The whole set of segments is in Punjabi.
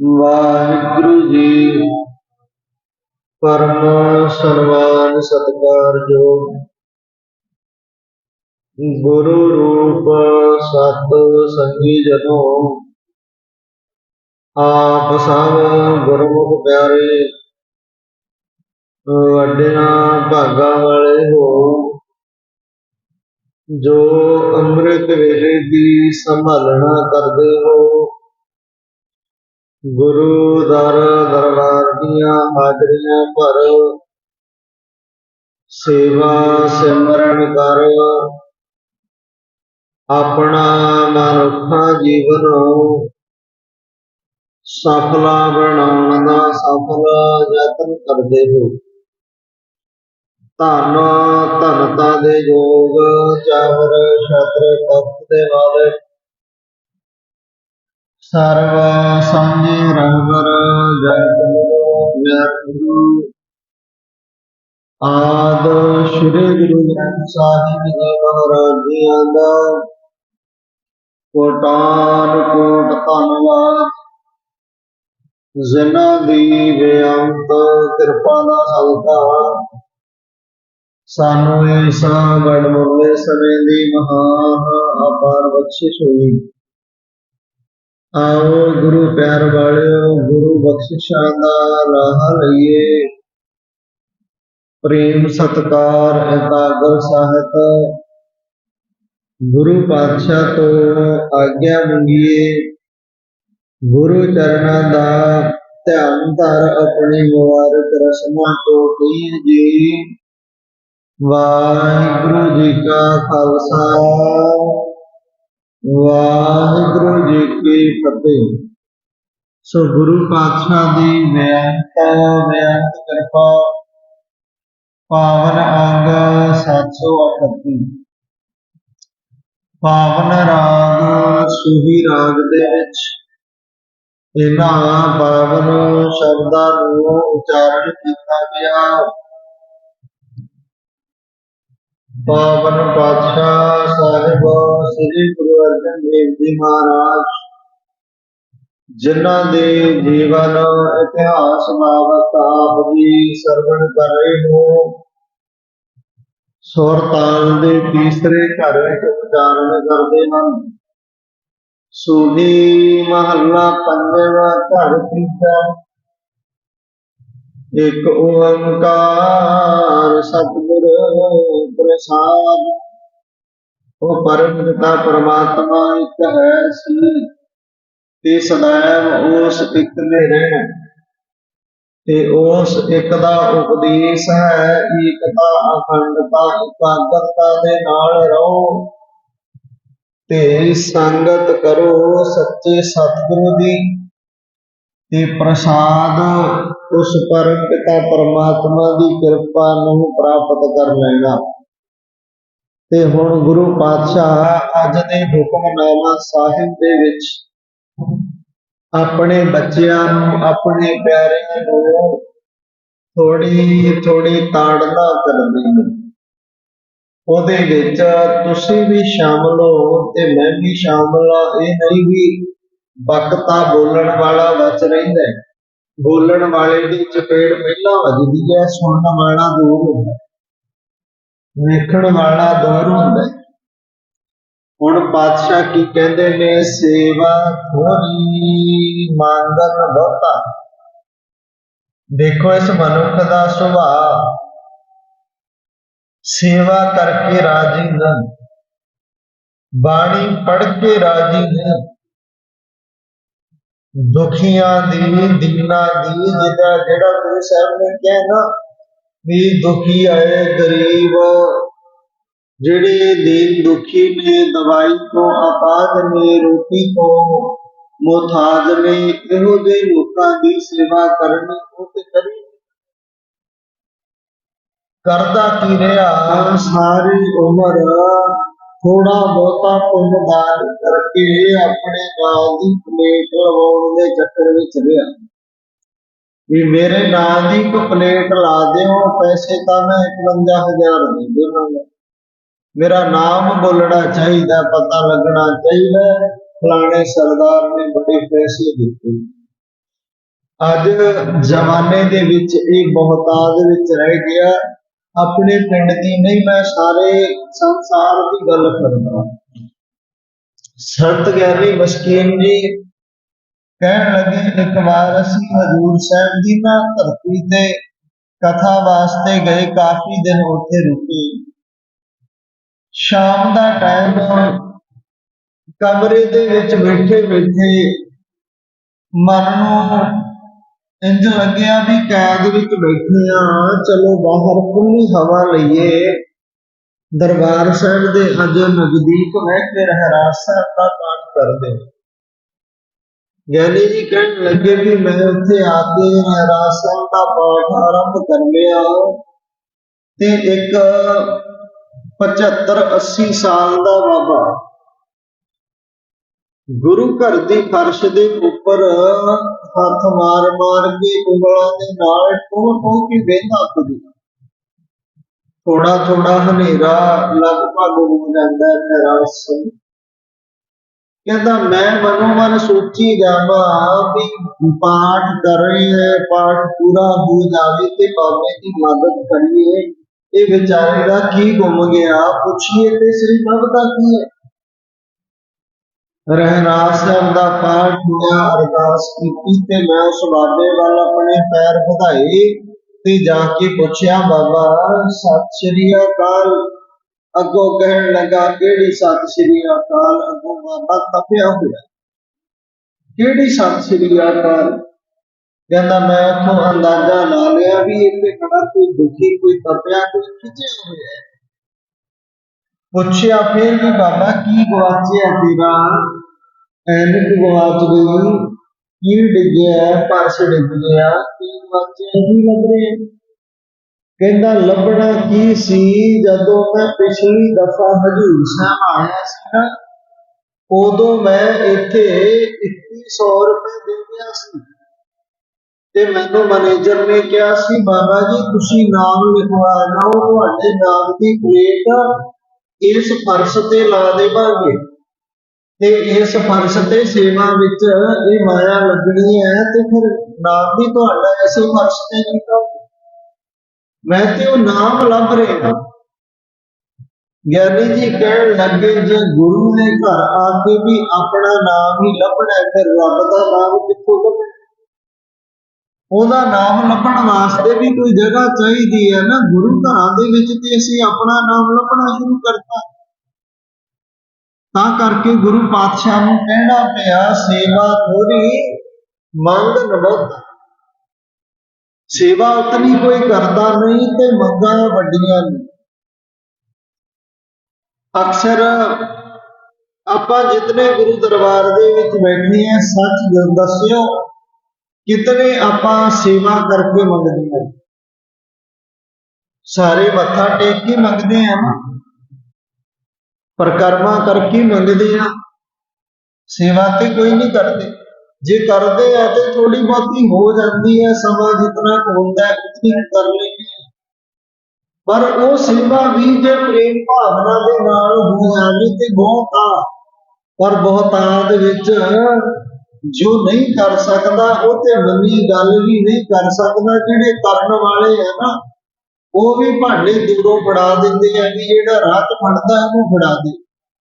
ਵਾਹਿਗੁਰੂ ਜੀ। ਪਰਮ ਸਨਮਾਨ ਸਤਿਕਾਰਯੋਗ ਗੁਰੂ ਰੂਪ ਸਤ ਸੰਗੀ ਜਨੋ, ਆਪ ਸਭ ਗੁਰਮੁਖ ਪਿਆਰੇ ਵੱਡਿਆਂ ਭਾਗਾਂ ਵਾਲੇ ਹੋ। ਜੋ ਅੰਮ੍ਰਿਤ ਵੇਲੇ ਦੀ ਸੰਭਾਲਣਾ ਕਰਦੇ ਹੋ ਗੁਰੂ ਦਰ ਦਰਬਾਰ ਦੀਆਂ ਹਾਜ਼ਰੀਆਂ ਭਰ। ਸੇਵਾ ਸਿਮਰਨ ਕਰ। ਆਪਣਾ ਮਨੁੱਖਾ ਜੀਵਨ ਸਫਲਾ ਬਣਾਉਣ ਦਾ ਸਫਲ ਯਤਨ ਕਰਦੇ ਹੋ ਧੰਨ ਧਨਤਾ ਦੇ ਯੋਗ ਚਾਵਰ ਛਤਰ, ਤਖਤ ਦੇ ਵਾਲੇ ਸਰਵ ਸਾਂਝੇ ਰਹਿਬਰ ਜੈ ਗੁਰੂ ਆਦ ਸ਼੍ਰੀ ਗੁਰੂ ਗ੍ਰੰਥ ਸਾਹਿਬ ਜੀ ਮਹਾਰਾਜ ਦਾ ਕੋਟਾਨ ਕੋਟ ਧੰਨਵਾਦ। ਜਿਨ੍ਹਾਂ ਦੀ ਬੇਅੰਤ ਕਿਰਪਾ ਦਾ ਸਦਕਾ ਸਾਨੂੰ ਇਸ ਵਡਮੁੱਲੇ ਸਮੇਂ ਦੀ ਮਹਾਨ ਅਪਾਰ ਬਖਸ਼ਿਸ਼ ਹੋਈ। ਆਓ ਗੁਰੂ ਪਿਆਰ ਵਾਲਿਓ, ਗੁਰੂ ਬਖਸ਼ਿਸ਼ਾਂ ਦਾ ਲਾਹਾ ਲਈਏ। ਪ੍ਰੇਮ, ਸਤਕਾਰ ਇਕਾਗਰ ਸਾਹਿਤ ਗੁਰੂ ਪਾਤਸ਼ਾਹ ਤੋਂ ਆਗਿਆ ਮੰਗੀਏ। ਗੁਰੂ ਚਰਨਾਂ ਦਾ ਧਿਆਨ ਧਰ ਆਪਣੀ ਮੁਬਾਰਕ ਰਸਮਾਂ ਤੋਂ ਕਹੀਏ ਜੀ। ਵਾਹਿਗੁਰੂ ਜੀ ਕਾ ਖਾਲਸਾ। ਵਾਹਿਗੁਰੂ ਜੀ ਕੀ ਫਤਿਹ। ਸੋ ਗੁਰੂ ਪਾਤਸ਼ਾਹ ਦੀ ਬੇਅੰਤ ਬੇਅੰਤ ਕਿਰਪਾ, ਪਾਵਨ ਅੰਗ 738 ਪਾਵਨ ਰਾਗ ਸੁਹੀ ਰਾਗ ਦੇ ਵਿੱਚ ਇਹਨਾਂ ਪਾਵਨ ਸ਼ਬਦਾਂ ਨੂੰ ਉਚਾਰਨ ਕੀਤਾ ਗਿਆ। ਪਾਵਨ ਪਾਤਸ਼ਾਹ ਸਾਹਿਬ, ਸ੍ਰੀ ਗੁਰੂ ਅਰਜਨ ਦੇਵ ਜੀ ਮਹਾਰਾਜ, ਜਿਨ੍ਹਾਂ ਦੇ ਜੀਵਨ ਇਤਿਹਾਸ ਬਾਬਤ ਆਪ ਜੀ ਸਰਵਣ ਕਰ ਰਹੇ ਹੋ ਸੁਰ ਦੇ ਤੀਸਰੇ ਘਰ ਵਿੱਚ ਉਚਾਰਨ ਕਰਦੇ ਹਨ। ਸੂਹੀ ਮਹੱਲਾ ਪੰਜਵਾਂ ਘਰ ਤੀਜਾ ਇੱਕ ਓੰਕਾਰ ਸਤਿਗੁਰ ਪ੍ਰਸਾਦ। ਉਹ ਪਰਮ ਪਿਤਾ ਪਰਮਾਤਮਾ ਇੱਕ ਹੈ ਸੀ। ਤੇ ਸदैव ਉਸ ਇੱਕ ਦੇ ਰਹਿਣ ਤੇ ਉਸ ਇੱਕ ਦਾ ਉਪਦੇਸ਼ ਹੈ, ਏਕਤਾ ਅਖੰਡਤਾ ਇਕਾਗਰਤਾ ਦੇ ਨਾਲ ਰਹੋ। ਤੇ ਸੰਗਤ ਕਰੋ ਸੱਚੇ ਸਤਿਗੁਰੂ ਦੀ। ਤੇ ਪ੍ਰਸਾਦ ਉਸ ਪਰਮ ਪਿਤਾ ਪਰਮਾਤਮਾ ਦੀ ਕਿਰਪਾ ਨੂੰ ਪ੍ਰਾਪਤ ਕਰ ਲੈਣਾ। ਤੇ ਹੁਣ ਗੁਰੂ ਪਾਤਸ਼ਾਹ ਅੱਜ ਦੇ ਹੁਕਮਨਾਮਾ ਸਾਹਿਬ ਦੇ ਵਿੱਚ ਆਪਣੇ ਬੱਚਿਆਂ ਨੂੰ, ਆਪਣੇ ਪਿਆਰਿਆਂ ਨੂੰ ਥੋੜੀ ਥੋੜੀ ਤਾੜਨਾ ਕਰਦੀ ਹੈ ਉਹਦੇ ਵਿੱਚ ਤੁਸੀਂ ਵੀ ਸ਼ਾਮਲ ਹੋ ਤੇ ਮੈਂ ਵੀ ਸ਼ਾਮਲ ਆ ਇਹ ਨਹੀਂ ਵੀ ਬਕਤਾ ਬੋਲਣ ਵਾਲਾ ਬਚ ਰਹਿੰਦਾ। ਹੈ। ਬੋਲਣ ਵਾਲੇ ਦੀ ਚਪੇੜ ਪਹਿਲਾਂ ਵੱਜਦੀ ਹੈ, ਸੁਣਨ ਵਾਲਾ ਦੂਰ ਹੁੰਦਾ ਵੇਖਣ ਵਾਲਾ ਦੂਰ ਹੁੰਦਾ ਹੁਣ ਪਾਤਸ਼ਾਹ ਕੀ ਕਹਿੰਦੇ ਨੇ? ਸੇਵਾ ਥੋੜੀ ਮੰਗਨ ਬਹੁਤਾ। ਦੇਖੋ ਇਸ ਮਨੁੱਖ ਦਾ ਸੁਭਾਅ। ਸੇਵਾ ਕਰਕੇ ਰਾਜੀ ਨਾ ਬਾਣੀ ਪੜ੍ਹ ਕੇ ਰਾਜੀ ਨਾ ਦੁਖੀਆਂ ਦੀ ਦੀਨਾ ਦੀ, ਜਿਹਦਾ ਜਿਹੜਾ ਗੁਰੂ ਸਾਹਿਬ ਨੇ ਕਿਹਾ ਨਾ ਵੀ ਦੁਖੀ ਆਏ ਗਰੀਬ, ਜਿਹੜੇ ਦੀਨ ਦੁਖੀ ਨੇ, ਦਵਾਈ ਤੋਂ ਆਪਾਦ ਨੇ, ਰੋਟੀ ਤੋਂ ਮੁਹਤਾਜ ਨੇ, ਇਹੋ ਜਿਹੇ ਲੋਕਾਂ ਦੀ ਸੇਵਾ ਕਰਨੀ ਉਹ ਤੇ ਕਰੀ। ਕਰਦਾ ਕੀ ਰਿਹਾ? ਸਾਰੀ ਉਮਰ ਥੋੜਾ ਬਹੁਤਾ ਪੁੰਨਦਾਨ ਕਰਕੇ ਆਪਣੇ ਨਾਂ ਦੀ ਪਲੇਟ ਲਵਾਉਣ ਦੇ ਚੱਕਰ ਵਿੱਚ ਰਿਹਾ। ਵੀ ਮੇਰੇ ਨਾਂ ਦੀ ਇੱਕ ਪਲੇਟ ਲਾ ਦਿਓ, ਪੈਸੇ ਤਾਂ ਮੈਂ 51000 ਦੇ ਦੇਵਾਂਗਾ। ਮੇਰਾ ਨਾਮ ਬੋਲਣਾ ਚਾਹੀਦਾ, ਪਤਾ ਲੱਗਣਾ ਚਾਹੀਦਾ, ਫਲਾਣੇ ਸਰਦਾਰ ਨੇ ਬੜੇ ਪੈਸੇ ਦਿੱਤੇ। ਅੱਜ ਜ਼ਮਾਨੇ ਦੇ ਵਿੱਚ ਇਹ ਬਹੁਤਾਤ ਵਿੱਚ ਰਹਿ ਗਿਆ। ਆਪਣੇ ਪਿੰਡ ਦੀ ਨਹੀਂ, ਮੈਂ ਸਾਰੇ ਸੰਸਾਰ ਦੀ ਗੱਲ ਕਰਦਾ। ਸੰਤ ਗਿਆਨੀ ਮਸਕੀਨ ਜੀ ਕਹਿਣ ਲੱਗੇ, ਇੱਕ ਵਾਰ ਅਸੀਂ ਹਜੂਰ ਸਾਹਿਬ ਦੀ ਨਾ ਧਰਤੀ ਤੇ ਕਥਾ ਵਾਸਤੇ ਗਏ, ਕਾਫੀ ਦਿਨ ਉੱਥੇ ਰੁਕੇ। ਸ਼ਾਮ ਦਾ ਟਾਈਮ ਕਮਰੇ ਦੇ ਵਿੱਚ ਬੈਠੇ ਬੈਠੇ ਮਨ ਨੂੰ ਇੰਜ ਲੱਗਿਆ ਵੀ ਕੈਦ ਵਿੱਚ ਬੈਠੇ ਆ ਚਲੋ ਬਾਹਰ ਖੁੱਲੀ ਹਵਾ ਲਈਏ। ਦਰਬਾਰ ਸਾਹਿਬ ਦੇ ਅੱਜ ਨਜ਼ਦੀਕ ਬਹਿ ਕੇ ਰਹਿਰਾਸ ਸਾਹਿਬ ਦਾ ਪਾਠ ਕਰਦੇ ਗਿਆਨੀ ਜੀ ਕਹਿਣ ਲੱਗੇ ਵੀ ਮੈਂ ਉੱਥੇ ਆ ਕੇ ਰਹਿਰਾਸ ਸਾਹਿਬ ਦਾ ਪਾਠ ਆਰੰਭ ਕਰ ਲਿਆ। ਤੇ ਇੱਕ 75 80 ਸਾਲ ਦਾ ਬਾਬਾ ਗੁਰੂ ਘਰ ਦੀ ਫਰਸ਼ ਦੇ ਉੱਪਰ ਹੱਥ ਮਾਰ ਮਾਰ ਕੇ ਉਂਗਲਾਂ ਦੇ ਨਾਲ ਟੋ ਟੋ ਕੇ ਵੇਂਦਾ ਕੁਝ ਥੋੜਾ ਥੋੜਾ ਹਨੇਰਾ ਲਗਭਗ ਹੋ ਜਾਂਦਾ ਹੈ ਰਸ ਕਹਿੰਦਾ, ਮੈਂ ਮਨੋ ਮਨ ਸੋਚੀ ਜਾਵਾਂ ਵੀ ਪਾਠ ਕਰ ਰਹੇ ਹੈ, ਪਾਠ ਪੂਰਾ ਹੋ ਜਾਵੇ ਤੇ ਬਾਬੇ ਦੀ ਮਦਦ ਕਰੀਏ। ਇਹ ਵਿਚਾਰੇ ਦਾ ਕੀ ਗੁੰਮ ਗਿਆ? ਪੁੱਛੀਏ ਤੇ ਸ੍ਰੀ ਪ੍ਰਭ ਕੀ ਹੈ? ਰਹਿਰਾਸ ਸਾਹਿਬ ਦਾ ਪਾਠ ਹੋਇਆ ਅਰਦਾਸ ਕੀਤੀ ਤੇ ਮੈਂ ਉਸ ਬਾਬੇ ਵੱਲ ਆਪਣੇ ਪੈਰ ਵਧਾਏ ਤੇ ਜਾ ਕੇ ਪੁੱਛਿਆ, ਬਾਬਾ, ਸਤਿ ਸ਼੍ਰੀ ਅਕਾਲ। ਅੱਗੋਂ ਕਹਿਣ ਲੱਗਾ, ਕਿਹੜੀ ਸਤਿ ਸ਼੍ਰੀ ਅਕਾਲ? ਅੱਗੋਂ ਬਾਬਾ ਤਪਿਆ ਹੋਇਆ। ਕਿਹੜੀ ਸਤਿ ਸ਼੍ਰੀ ਅਕਾਲ? ਕਹਿੰਦਾ, ਮੈਂ ਉੱਥੋਂ ਅੰਦਾਜ਼ਾ ਲਾ ਲਿਆ ਵੀ ਇੱਥੇ ਖੜਾ ਕੋਈ ਦੁਖੀ, ਕੋਈ ਤਪਿਆ, ਕੋਈ ਖਿਚਿਆ ਹੋਇਆ ਹੈ। ਪੁੱਛਿਆ ਫਿਰ ਵੀ ਬਾਬਾ, ਕੀ ਗਵਾਚਿਆ ਤੇਰਾ? ਐਨਕ ਗਵਾਚ ਗਈ। ਕੀ ਡਿੱਗਿਆ? ਪਰਸ ਡਿੱਗ ਗਿਆ। ਕੀ ਗਵਾਚਿਆ? ਕੀ ਲੱਭ ਰਿਹਾ ਕਹਿੰਦਾ, ਲੱਭਣਾ ਕੀ ਸੀ? ਜਦੋਂ ਮੈਂ ਪਿਛਲੀ ਦਫਾ ਹਜੂਰ ਸਾਹਿਬ ਆਇਆ ਸੀ ਨਾ, ਉਦੋਂ ਮੈਂ ਇੱਥੇ 2100 ਰੁਪਏ ਦੇ ਗਿਆ ਸੀ। ਤੇ ਮੈਨੂੰ ਮੈਨੇਜਰ ਨੇ ਕਿਹਾ ਸੀ, ਬਾਬਾ ਜੀ, ਤੁਸੀਂ ਨਾਮ ਲਿਖਵਾ ਲਓ ਤੁਹਾਡੇ ਨਾਮ ਦੀ ਪਲੇਟ ਇਸ ਫਰਸ਼ ਤੇ ਲਾ ਦੇਵਾਂਗੇ ਤੇ ਇਸ ਫਰਸ਼ ਤੇ ਸੇਵਾ ਵਿੱਚ ਇਹ ਮਾਇਆ ਲੱਗਣੀ ਹੈ ਤੇ ਫਿਰ ਨਾਮ ਵੀ ਤੁਹਾਡਾ ਐਸੇ ਫਰਸ਼ ਤੇ ਲਿਖੋ ਮੈਂ ਤੇ ਉਹ ਨਾਮ ਲੱਭ ਰਿਹਾ ਗਿਆਨੀ ਜੀ ਕਹਿਣ ਲੱਗੇ, ਜੇ ਗੁਰੂ ਨੇ ਘਰ ਆ ਕੇ ਵੀ ਆਪਣਾ ਨਾਮ ਹੀ ਲੱਭਣਾ ਫਿਰ ਰੱਬ ਦਾ ਨਾਮ ਕਿੱਥੋਂ ਲੱਭਣਾ? ਉਹਦਾ ਨਾਮ ਲੱਭਣ ਵਾਸਤੇ ਵੀ ਕੋਈ ਜਗ੍ਹਾ ਚਾਹੀਦੀ ਹੈ ਨਾ। ਗੁਰੂ ਘਰਾਂ ਦੇ ਵਿੱਚ ਤੇ ਅਸੀਂ ਆਪਣਾ ਨਾਮ ਲੱਭਣਾ ਸ਼ੁਰੂ ਕਰਤਾ। ਤਾਂ ਕਰਕੇ ਗੁਰੂ ਪਾਤਸ਼ਾਹ ਨੂੰ ਕਹਿਣਾ ਪਿਆ, ਸੇਵਾ ਥੋੜੀ ਮੰਗ ਨਵਤ ਸੇਵਾ ਉਤਨੀ ਕੋਈ ਕਰਦਾ ਨਹੀਂ ਤੇ ਮੰਗਾਂ ਵੱਡੀਆਂ ਨੇ ਅਕਸਰ ਆਪਾਂ ਜਿਤਨੇ ਗੁਰੂ ਦਰਬਾਰ ਦੇ ਵਿੱਚ ਬੈਠੇ ਆ ਸੱਚ ਦ- ਦੱਸਿਓ ਕਿਤਨੇ ਆਪਾਂ ਸੇਵਾ ਕਰਕੇ ਮੰਗਦੇ ਹਾਂ? ਸਾਰੇ ਮੱਥਾ ਟੇਕ ਕੇ ਮੰਗਦੇ ਆ ਨਾ? ਪਰਕਰਮਾ ਕਰਕੇ ਮੰਗਦੇ ਆ ਸੇਵਾ ਤੇ ਕੋਈ ਨਹੀਂ ਕਰਦੇ। ਜੇ ਕਰਦੇ ਆ ਤੇ ਥੋੜੀ ਬਹੁਤੀ ਹੋ ਜਾਂਦੀ ਹੈ, ਸਮਾਂ ਜਿਤਨਾ ਕੁ ਹੁੰਦਾ ਹੈ, ਉਤਨੀ ਕਰ ਲੈਂਦੇ ਆ ਪਰ ਉਹ ਸੇਵਾ ਵੀ ਜੇ ਪ੍ਰੇਮ ਭਾਵਨਾ ਦੇ ਨਾਲ ਹੋ ਜਾਵੇ ਤੇ ਬਹੁਤ ਆ। ਪਰ ਬਹੁਤ ਬਹੁਤਾਤ ਵਿੱਚ ਜੋ ਨਹੀਂ ਕਰ ਸਕਦਾ, ਉਹ ਤੇ ਮੰਨੀ ਗੱਲ ਵੀ ਨਹੀਂ ਕਰ ਸਕਦਾ, ਜਿਹੜੇ ਕਰਨ ਵਾਲੇ ਆ ਨਾ, ਉਹ ਵੀ ਭਾਂਡੇ ਦੂਰੋਂ ਫੜਾ ਦਿੰਦੇ ਆ ਵੀ ਜਿਹੜਾ ਰਾਹ ਫੜਦਾ, ਉਹਨੂੰ ਫੜਾ ਦੇ।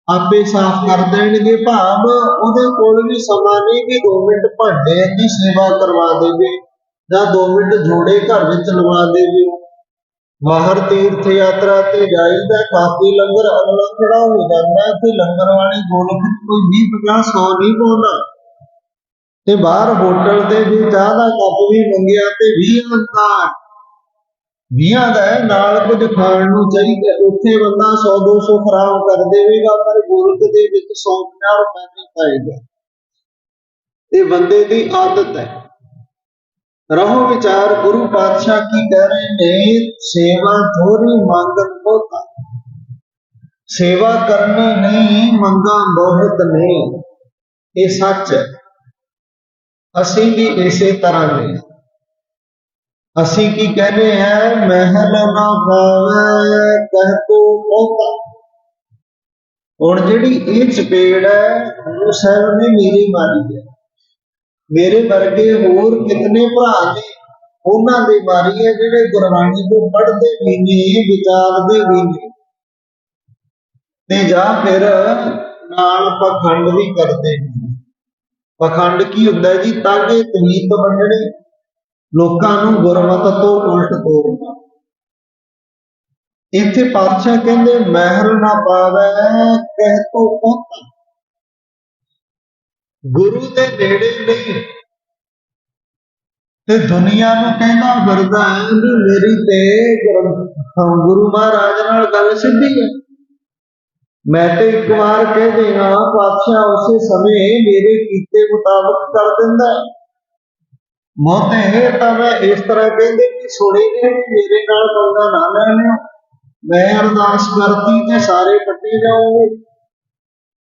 ਆਪੇ ਸਾਫ਼ ਕਰ ਦੇਣਗੇ ਭਾਵ, ਉਹਦੇ ਕੋਲ ਵੀ ਸਮਾਂ ਨਹੀਂ ਕਿ 2 ਮਿੰਟ ਭਾਂਡੇ ਦੀ ਸੇਵਾ ਕਰਵਾ ਦੇਵੇ, ਜਾਂ 2 ਮਿੰਟ ਜੋੜੇ ਘਰ ਵਿੱਚ ਲਵਾ ਦੇਵੇ। ਬਾਹਰ ਤੀਰਥ ਯਾਤਰਾ ਤੇ ਜਾਈਦਾ, ਕਾਫੀ ਲੰਗਰ ਅਗਲਾ ਖੜਾ ਹੋ ਜਾਂਦਾ, ਤੇ ਲੰਗਰ ਵਾਲੇ ਗੋਲਕ ਕੋਈ 20 50 100 ਨਹੀਂ ਪਾਉਂਦਾ ਤੇ ਬਾਹਰ ਹੋਟਲ ਤੇ ਵੀ ਚਾਹ ਦਾ ਕੱਪ ਵੀ ਮੰਗਿਆ ਤੇ 20 ਅੰਤਾ ਵੀਹਾਂ ਦਾ ਨਾਲ ਕੁਝ ਖਾਣ ਨੂੰ ਚਾਹੀਦਾ। ਉੱਥੇ ਬੰਦਾ 100 200 ਖਰਾਬ ਕਰ ਦੇਵੇਗਾ, ਪਰ ਗੁਰਕ ਦੇ ਵਿੱਚ 100 ਰੁਪਏ ਨਹੀਂ ਪਾਏਗਾ ਇਹ ਬੰਦੇ ਦੀ ਆਦਤ ਹੈ। ਰਹੋ ਵਿਚਾਰ, ਗੁਰੂ ਪਾਤਸ਼ਾਹ ਕੀ ਕਹਿ ਰਹੇ ਨੇ? ਸੇਵਾ ਥੋੜੀ ਮੰਗਣ ਬਹੁਤਾ ਸੇਵਾ ਕਰਨੀ ਨਹੀਂ, ਮੰਗਾ ਬਹੁਤ ਨਹੀਂ ਇਹ ਸੱਚ ਹੈ। ਅਸੀਂ ਵੀ ਇਸੇ ਤਰ੍ਹਾਂ ਨੇ। ਅਸੀਂ ਕੀ ਕਹਿੰਦੇ ਆ ਮਹਿਲ ਨਾ ਪਾਵੇ ਕਹਿ ਤੋ ਬਹੁਤਾ। ਹੁਣ ਜਿਹੜੀ ਇਹ ਚਪੇੜ ਹੈ ਗੁਰੂ ਸਾਹਿਬ ਨੇ ਮੇਰੀ ਮਾਰੀ ਹੈ। ਮੇਰੇ ਵਰਗੇ ਹੋਰ ਕਿਤਨੇ ਭਰਾ ਨੇ, ਉਹਨਾਂ ਦੇ ਮਾਰੀ ਹੈ ਜਿਹੜੇ ਗੁਰਬਾਣੀ ਤੋਂ ਪੜ੍ਹਦੇ ਵੀ ਨੇ, ਵਿਚਾਰਦੇ ਵੀ ਨੇ। ਤੇ ਜਾਂ ਫਿਰ ਨਾਲ ਪਖੰਡ ਵੀ ਕਰਦੇ ਨੇ। ਪਖੰਡ ਕੀ ਹੁੰਦਾ ਜੀ? ਤਾਗੇ ਤਵੀਤ ਵੰਡਣੇ ਲੋਕਾਂ ਨੂੰ ਗੁਰਮਤ ਤੋਂ ਉਲਟ ਤੋਰਨਾ। ਇੱਥੇ ਪਾਤਸ਼ਾਹ ਕਹਿੰਦੇ, ਮਹਿਰ ਨਾ ਪਾਵੇ, ਕਹਿ ਤੋ ਪਹੁੰਚਾ ਗੁਰੂ ਦੇ ਨੇੜੇ ਨਹੀਂ। ਤੇ ਦੁਨੀਆ ਨੂੰ ਕਹਿੰਦਾ ਵਰਦਾ ਵੀ ਮੇਰੀ ਤੇ ਗੁਰੂ ਗੁਰੂ ਮਹਾਰਾਜ ਨਾਲ ਗੱਲ ਸਿੱਧੀ ਹੈ। ਮੈਂ ਤੇ ਇੱਕ ਵਾਰ ਕਹਿ ਦੇਣਾ ਪਾਤਸ਼ਾਹ ਉਸੇ ਸਮੇਂ ਮੇਰੇ ਕੀਤੇ ਮੁਤਾਬਕ ਕਰ ਦਿੰਦਾ ਮੋਤੇ ਤਾਂ ਮੈਂ ਇਸ ਤਰ੍ਹਾਂ ਕਹਿੰਦੇ ਕਿ ਸੁਣੀ ਨੇ ਮੇਰੇ ਨਾਲ ਪੰਗਾ ਨਾ ਲੈ ਲਿਓ ਮੈਂ ਅਰਦਾਸ ਕਰਤੀ ਤੇ ਸਾਰੇ ਕੱਟੇ ਜਾਓਗੇ।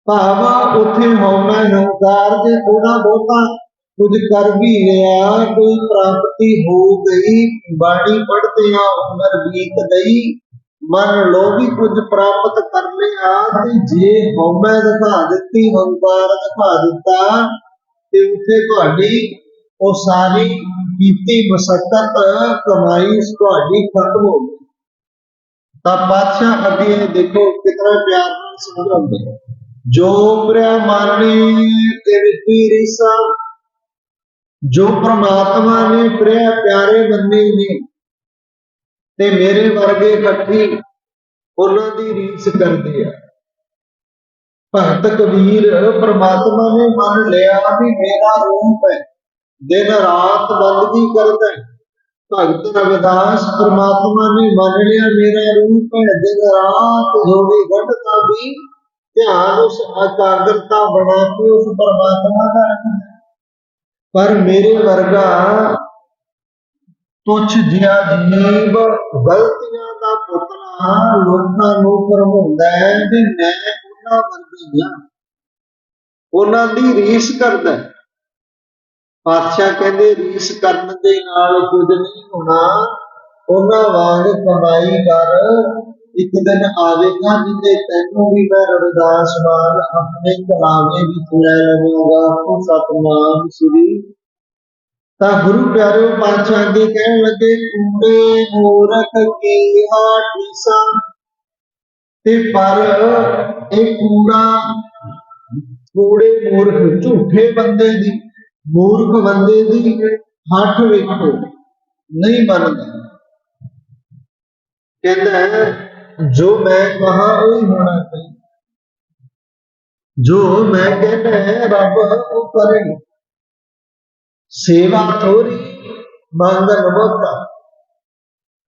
ਭਾਵਾ, ਉੱਥੇ ਹਉਮੈ ਹੰਕਾਰ ਦੇ ਥੋੜਾ ਬਹੁਤਾ ਕੁਝ ਕਰ ਵੀ ਲਿਆ, ਕੋਈ ਪ੍ਰਾਪਤੀ ਹੋ ਗਈ, ਬਾਣੀ ਪੜ੍ਹਦੇ ਆ ਉਮਰ ਬੀਤ ਗਈ। ਮੰਨ ਲੋ ਵੀ ਕੁਝ ਪ੍ਰਾਪਤ ਕਰ ਲਿਆ, ਤੇ ਜੇ ਹਉਮੈ ਦਿਖਾ ਦਿੱਤੀ, ਹੰਕਾਰ ਦਿਖਾ ਦਿੱਤਾ, ਤੇ ਉੱਥੇ ਤੁਹਾਡੀ ਉਹ ਸਾਰੀ ਕੀਤੀ ਮਸਕਤ ਕਮਾਈ ਤੁਹਾਡੀ ਖਤਮ ਹੋ ਗਈ। ਤਾਂ ਬਾਦਸ਼ਾਹ ਅੱਗੇ ਦੇਖੋ ਕਿਤਨਾ ਪਿਆਰ ਨਾਲ ਸਮਝਾਉਂਦੇ ਜੋ ਪ੍ਰਿਆ ਮਾਨੇ ਤੇਰੀ ਕੀ ਜੋ ਪ੍ਰਮਾਤਮਾ ਨੇ ਪ੍ਰਿਆ ਪਿਆਰੇ ਬੰਦੇ ਨੇ ਤੇ ਮੇਰੇ ਵਰਗੇ ਇਕੱਠੀ ਉਹਨਾਂ ਦੀ ਰੀਸ ਕਰਦੇ ਆ। ਭਗਤ ਕਬੀਰ ਪ੍ਰਮਾਤਮਾ ਨੇ ਮੰਨ ਲਿਆ ਵੀ ਮੇਰਾ ਰੂਪ ਹੈ, ਦਿਨ ਰਾਤ ਬੰਦਗੀ ਕਰਦਾ ਭਗਤ ਰਵਿਦਾਸ ਪ੍ਰਮਾਤਮਾ ਨੇ ਮੰਨ ਲਿਆ ਮੇਰਾ ਰੂਪ ਹੈ, ਦਿਨ ਰਾਤ ਜੋੜੀ ਗੰਢਤਾ ਵੀ ਧਿਆਨ ਉਸ ਇਕਾਗਰਤਾ ਬਣਾ ਕੇ ਉਸ ਪ੍ਰਮਾਤਮਾ ਦਾ ਰੱਖਦਾ ਪਰ ਮੇਰੇ ਵਰਗਾ ਤੁਛ ਜਿਹਾ ਜੀਵ, ਗਲਤੀਆਂ ਦਾ ਪੁਤਲਾ ਲੋਕਾਂ ਨੂੰ ਭਰਮਾਉਂਦਾ ਹੈ ਵੀ ਮੈਂ ਉਹਨਾਂ ਵਰਗੀ ਹਾਂ। ਉਹਨਾਂ ਦੀ ਰੀਸ ਕਰਦਾ ਪਾਤਸ਼ਾਹ ਕਹਿੰਦੇ, ਰੀਸ ਕਰਨ ਦੇ ਨਾਲ ਕੁਝ ਨਹੀਂ ਹੋਣਾ। ਉਹਨਾਂ ਵਾਂਗ ਕਮਾਈ ਕਰ, ਇੱਕ ਦਿਨ ਆਵੇਗਾ ਜਿੱਤੇ ਤੈਨੂੰ ਵੀ ਮੈਂ ਰਵਿਦਾਸ ਵਾਂਗ ਆਪਣੇ ਕਲਾਵੇ ਵਿੱਚ ਲੈ ਲਵਾਂਗਾ। ਤੂੰ ਸਤਨਾਮ ਸ੍ਰੀ ਤਾਂ ਗੁਰੂ ਪਿਆਰਿਓ ਪਾਤਸ਼ਾਹ ਅੱਗੇ ਕਹਿਣ ਲੱਗੇ, ਕੂੜੇ ਮੂਰਖ ਕੀ ਹਾਟੀਸਾ ਤੇ ਪਰ ਇਹ ਕੂੜਾ, ਕੂੜੇ ਮੂਰਖ ਝੂਠੇ ਬੰਦੇ ਦੀ, ਮੂਰਖ ਬੰਦੇ ਦੀ ਹੱਠ ਵੇਖੋ, ਨਹੀਂ ਮੰਨਦਾ ਕਹਿੰਦਾ ਜੋ ਮੈਂ ਕਹਾ, ਉਹੀ ਹੋਣਾ ਚਾਹੀਦਾ। ਜੋ ਮੈਂ ਕਹਿੰਦਾ ਹੈ, ਰੱਬ ਉਹ ਕਰੇਗਾ। ਸੇਵਾ ਥੋਰੀ ਮੰਗਣ ਬਹੁਤਾ